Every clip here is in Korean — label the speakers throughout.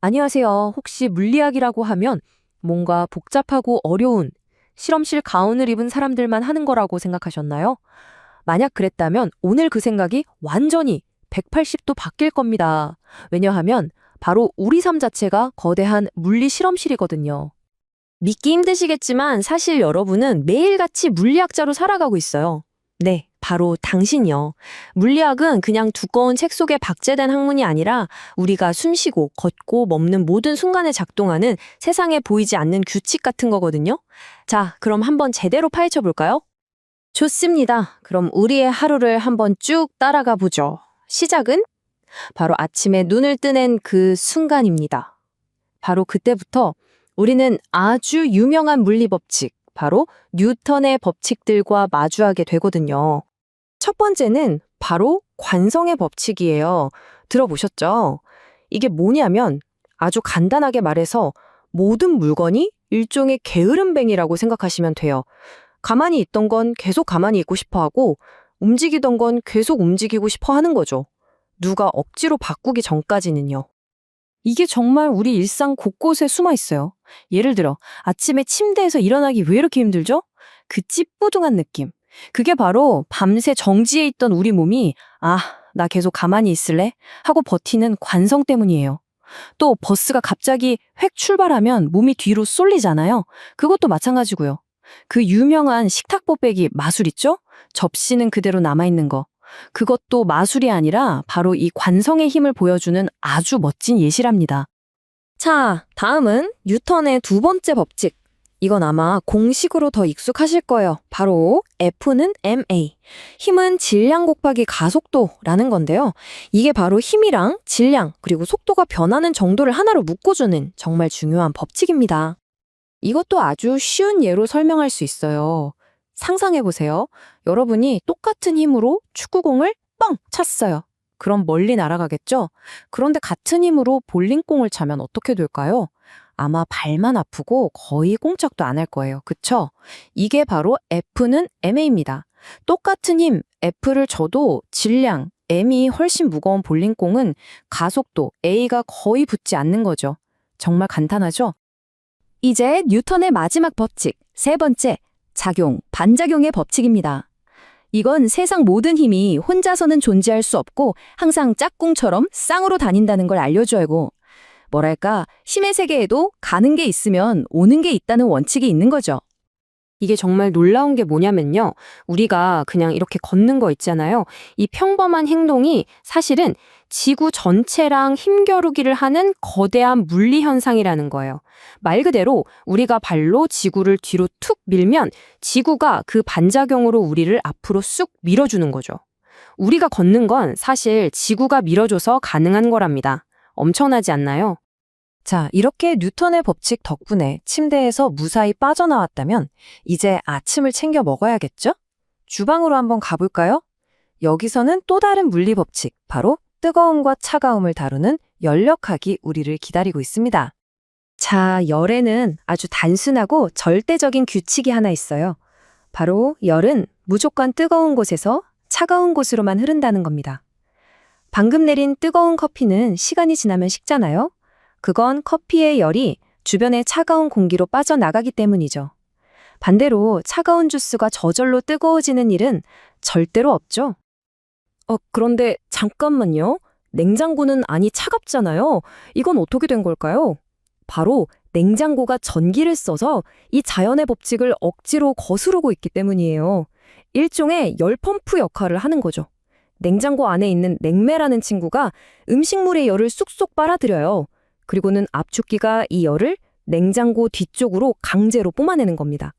Speaker 1: 안녕하세요. 혹시 물리학이라고 하면 뭔가 복잡하고 어려운 실험실 가운을 입은 사람들만 하는 거라고 생각하셨나요? 만약 그랬다면 오늘 그 생각이 완전히 180도 바뀔 겁니다. 왜냐하면 바로 우리 삶 자체가 거대한 물리 실험실이거든요. 믿기 힘드시겠지만 사실 여러분은 매일같이 물리학자로 살아가고 있어요. 네, 바로 당신이요. 물리학은 그냥 두꺼운 책 속에 박제된 학문이 아니라 우리가 숨쉬고 걷고 먹는 모든 순간에 작동하는 세상에 보이지 않는 규칙 같은 거거든요. 자, 그럼 한번 제대로 파헤쳐 볼까요? 좋습니다. 그럼 우리의 하루를 한번 쭉 따라가 보죠. 시작은 바로 아침에 눈을 뜨는 그 순간입니다. 바로 그때부터 우리는 아주 유명한 물리 법칙, 바로 뉴턴의 법칙들과 마주하게 되거든요. 첫 번째는 바로 관성의 법칙이에요. 들어보셨죠? 이게 뭐냐면 아주 간단하게 말해서 모든 물건이 일종의 게으름뱅이라고 생각하시면 돼요. 가만히 있던 건 계속 가만히 있고 싶어 하고 움직이던 건 계속 움직이고 싶어 하는 거죠. 누가 억지로 바꾸기 전까지는요. 이게 정말 우리 일상 곳곳에 숨어 있어요. 예를 들어 아침에 침대에서 일어나기 왜 이렇게 힘들죠? 그 찌뿌둥한 느낌. 그게 바로 밤새 정지해 있던 우리 몸이 아, 나 계속 가만히 있을래? 하고 버티는 관성 때문이에요. 또 버스가 갑자기 획 출발하면 몸이 뒤로 쏠리잖아요. 그것도 마찬가지고요. 그 유명한 식탁보 빼기 마술 있죠? 접시는 그대로 남아있는 거. 그것도 마술이 아니라 바로 이 관성의 힘을 보여주는 아주 멋진 예시랍니다. 자, 다음은 뉴턴의 두 번째 법칙. 이건 아마 공식으로 더 익숙하실 거예요. 바로 F는 ma. 힘은 질량 곱하기 가속도라는 건데요. 이게 바로 힘이랑 질량, 그리고 속도가 변하는 정도를 하나로 묶어주는 정말 중요한 법칙입니다. 이것도 아주 쉬운 예로 설명할 수 있어요. 상상해보세요. 여러분이 똑같은 힘으로 축구공을 뻥 찼어요. 그럼 멀리 날아가겠죠? 그런데 같은 힘으로 볼링공을 차면 어떻게 될까요? 아마 발만 아프고 거의 꼼짝도 안 할 거예요. 그쵸? 이게 바로 F는 MA입니다. 똑같은 힘, F를 줘도 질량, M이 훨씬 무거운 볼링공은 가속도, A가 거의 붙지 않는 거죠. 정말 간단하죠? 이제 뉴턴의 마지막 법칙, 세 번째, 작용, 반작용의 법칙입니다. 이건 세상 모든 힘이 혼자서는 존재할 수 없고 항상 짝꿍처럼 쌍으로 다닌다는 걸 알려줘야고 뭐랄까 힘의 세계에도 가는 게 있으면 오는 게 있다는 원칙이 있는 거죠. 이게 정말 놀라운 게 뭐냐면요. 우리가 그냥 이렇게 걷는 거 있잖아요. 이 평범한 행동이 사실은 지구 전체랑 힘겨루기를 하는 거대한 물리 현상이라는 거예요. 말 그대로 우리가 발로 지구를 뒤로 툭 밀면 지구가 그 반작용으로 우리를 앞으로 쑥 밀어주는 거죠. 우리가 걷는 건 사실 지구가 밀어줘서 가능한 거랍니다. 엄청나지 않나요? 자, 이렇게 뉴턴의 법칙 덕분에 침대에서 무사히 빠져나왔다면 이제 아침을 챙겨 먹어야겠죠? 주방으로 한번 가볼까요? 여기서는 또 다른 물리 법칙, 바로 뜨거움과 차가움을 다루는 열역학이 우리를 기다리고 있습니다. 자, 열에는 아주 단순하고 절대적인 규칙이 하나 있어요. 바로 열은 무조건 뜨거운 곳에서 차가운 곳으로만 흐른다는 겁니다. 방금 내린 뜨거운 커피는 시간이 지나면 식잖아요? 그건 커피의 열이 주변의 차가운 공기로 빠져나가기 때문이죠. 반대로 차가운 주스가 저절로 뜨거워지는 일은 절대로 없죠. 어, 그런데 잠깐만요. 냉장고는 아니 차갑잖아요. 이건 어떻게 된 걸까요? 바로 냉장고가 전기를 써서 이 자연의 법칙을 억지로 거스르고 있기 때문이에요. 일종의 열 펌프 역할을 하는 거죠. 냉장고 안에 있는 냉매라는 친구가 음식물의 열을 쑥쑥 빨아들여요. 그리고는 압축기가 이 열을 냉장고 뒤쪽으로 강제로 뿜어내는 겁니다.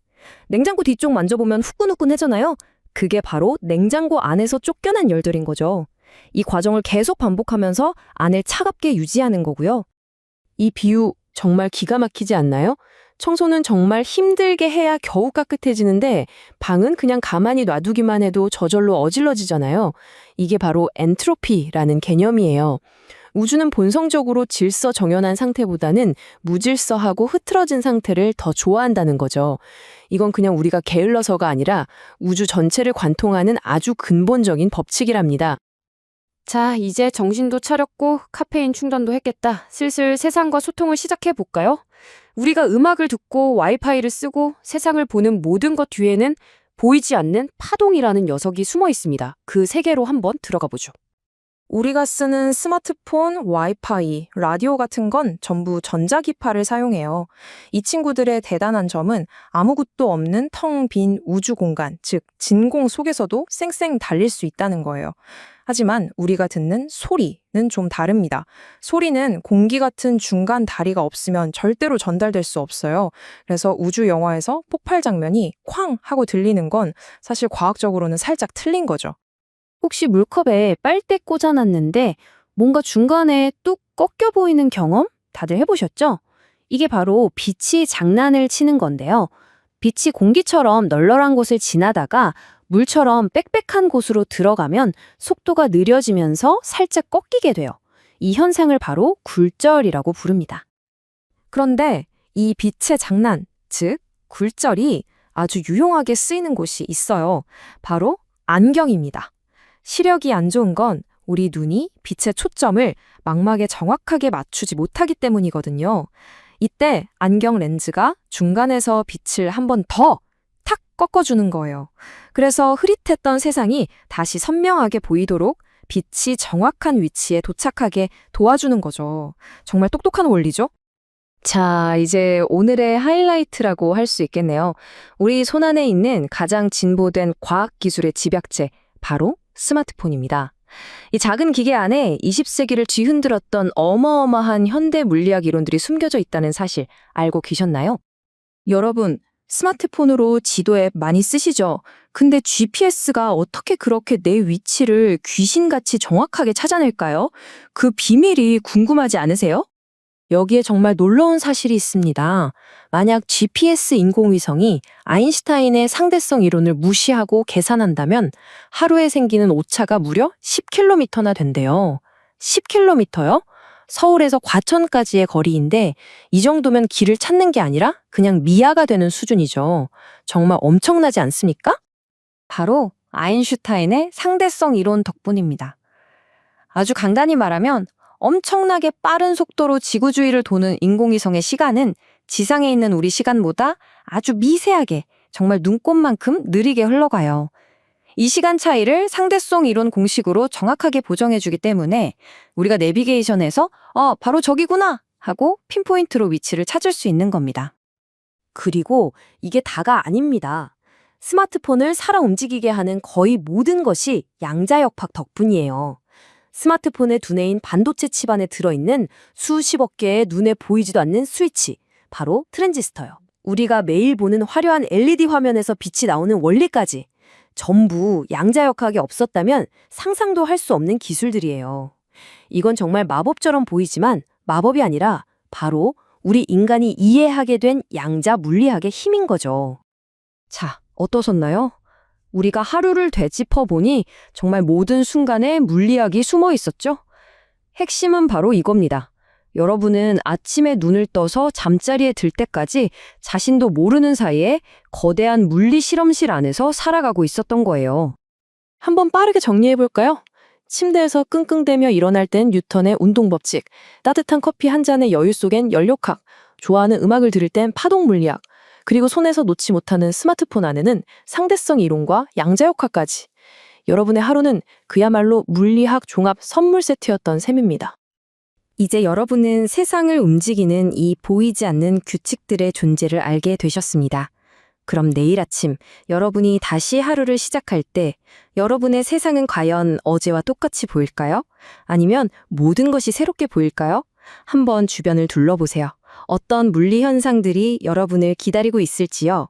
Speaker 1: 냉장고 뒤쪽 만져보면 후끈후끈해잖아요. 그게 바로 냉장고 안에서 쫓겨난 열들인 거죠. 이 과정을 계속 반복하면서 안을 차갑게 유지하는 거고요. 이 비유 정말 기가 막히지 않나요? 청소는 정말 힘들게 해야 겨우 깨끗해지는데 방은 그냥 가만히 놔두기만 해도 저절로 어질러지잖아요. 이게 바로 엔트로피라는 개념이에요. 우주는 본성적으로 질서 정연한 상태보다는 무질서하고 흐트러진 상태를 더 좋아한다는 거죠. 이건 그냥 우리가 게을러서가 아니라 우주 전체를 관통하는 아주 근본적인 법칙이랍니다.
Speaker 2: 자, 이제 정신도 차렸고 카페인 충전도 했겠다. 슬슬 세상과 소통을 시작해 볼까요? 우리가 음악을 듣고 와이파이를 쓰고 세상을 보는 모든 것 뒤에는 보이지 않는 파동이라는 녀석이 숨어 있습니다. 그 세계로 한번 들어가 보죠.
Speaker 3: 우리가 쓰는 스마트폰, 와이파이, 라디오 같은 건 전부 전자기파를 사용해요. 이 친구들의 대단한 점은 아무것도 없는 텅 빈 우주 공간, 즉 진공 속에서도 쌩쌩 달릴 수 있다는 거예요. 하지만 우리가 듣는 소리는 좀 다릅니다. 소리는 공기 같은 중간 다리가 없으면 절대로 전달될 수 없어요. 그래서 우주 영화에서 폭발 장면이 쾅 하고 들리는 건 사실 과학적으로는 살짝 틀린 거죠.
Speaker 2: 혹시 물컵에 빨대 꽂아놨는데 뭔가 중간에 뚝 꺾여 보이는 경험 다들 해보셨죠? 이게 바로 빛이 장난을 치는 건데요. 빛이 공기처럼 널널한 곳을 지나다가 물처럼 빽빽한 곳으로 들어가면 속도가 느려지면서 살짝 꺾이게 돼요. 이 현상을 바로 굴절이라고 부릅니다.
Speaker 3: 그런데 이 빛의 장난, 즉 굴절이 아주 유용하게 쓰이는 곳이 있어요. 바로 안경입니다. 시력이 안 좋은 건 우리 눈이 빛의 초점을 망막에 정확하게 맞추지 못하기 때문이거든요. 이때 안경 렌즈가 중간에서 빛을 한 번더탁 꺾어주는 거예요. 그래서 흐릿했던 세상이 다시 선명하게 보이도록 빛이 정확한 위치에 도착하게 도와주는 거죠. 정말 똑똑한 원리죠? 자, 이제 오늘의 하이라이트라고 할 수 있겠네요. 우리 손안에 있는 가장 진보된 과학 기술의 집약체, 바로 스마트폰입니다. 이 작은 기계 안에 20세기를 뒤흔들었던 어마어마한 현대 물리학 이론들이 숨겨져 있다는 사실 알고 계셨나요? 여러분, 스마트폰으로 지도 앱 많이 쓰시죠? 근데 GPS가 어떻게 그렇게 내 위치를 귀신같이 정확하게 찾아낼까요? 그 비밀이 궁금하지 않으세요? 여기에 정말 놀라운 사실이 있습니다. 만약 GPS 인공위성이 아인슈타인의 상대성 이론을 무시하고 계산한다면 하루에 생기는 오차가 무려 10km나 된대요. 10km요? 서울에서 과천까지의 거리인데 이 정도면 길을 찾는 게 아니라 그냥 미아가 되는 수준이죠. 정말 엄청나지 않습니까? 바로 아인슈타인의 상대성 이론 덕분입니다. 아주 간단히 말하면 엄청나게 빠른 속도로 지구 주위를 도는 인공위성의 시간은 지상에 있는 우리 시간보다 아주 미세하게 정말 눈꼽만큼 느리게 흘러가요. 이 시간 차이를 상대성 이론 공식으로 정확하게 보정해주기 때문에 우리가 내비게이션에서 어, 바로 저기구나 하고 핀포인트로 위치를 찾을 수 있는 겁니다.
Speaker 1: 그리고 이게 다가 아닙니다. 스마트폰을 살아 움직이게 하는 거의 모든 것이 양자역학 덕분이에요. 스마트폰의 두뇌인 반도체 칩 안에 들어있는 수십억 개의 눈에 보이지도 않는 스위치, 바로 트랜지스터요. 우리가 매일 보는 화려한 LED 화면에서 빛이 나오는 원리까지 전부 양자역학이 없었다면 상상도 할 수 없는 기술들이에요. 이건 정말 마법처럼 보이지만 마법이 아니라 바로 우리 인간이 이해하게 된 양자 물리학의 힘인 거죠. 자, 어떠셨나요? 우리가 하루를 되짚어 보니 정말 모든 순간에 물리학이 숨어 있었죠? 핵심은 바로 이겁니다. 여러분은 아침에 눈을 떠서 잠자리에 들 때까지 자신도 모르는 사이에 거대한 물리 실험실 안에서 살아가고 있었던 거예요. 한번 빠르게 정리해 볼까요? 침대에서 끙끙대며 일어날 땐 뉴턴의 운동 법칙, 따뜻한 커피 한 잔의 여유 속엔 연력학, 좋아하는 음악을 들을 땐 파동 물리학, 그리고 손에서 놓지 못하는 스마트폰 안에는 상대성 이론과 양자역학까지. 여러분의 하루는 그야말로 물리학 종합 선물 세트였던 셈입니다. 이제 여러분은 세상을 움직이는 이 보이지 않는 규칙들의 존재를 알게 되셨습니다. 그럼 내일 아침 여러분이 다시 하루를 시작할 때 여러분의 세상은 과연 어제와 똑같이 보일까요? 아니면 모든 것이 새롭게 보일까요? 한번 주변을 둘러보세요. 어떤 물리 현상들이 여러분을 기다리고 있을지요?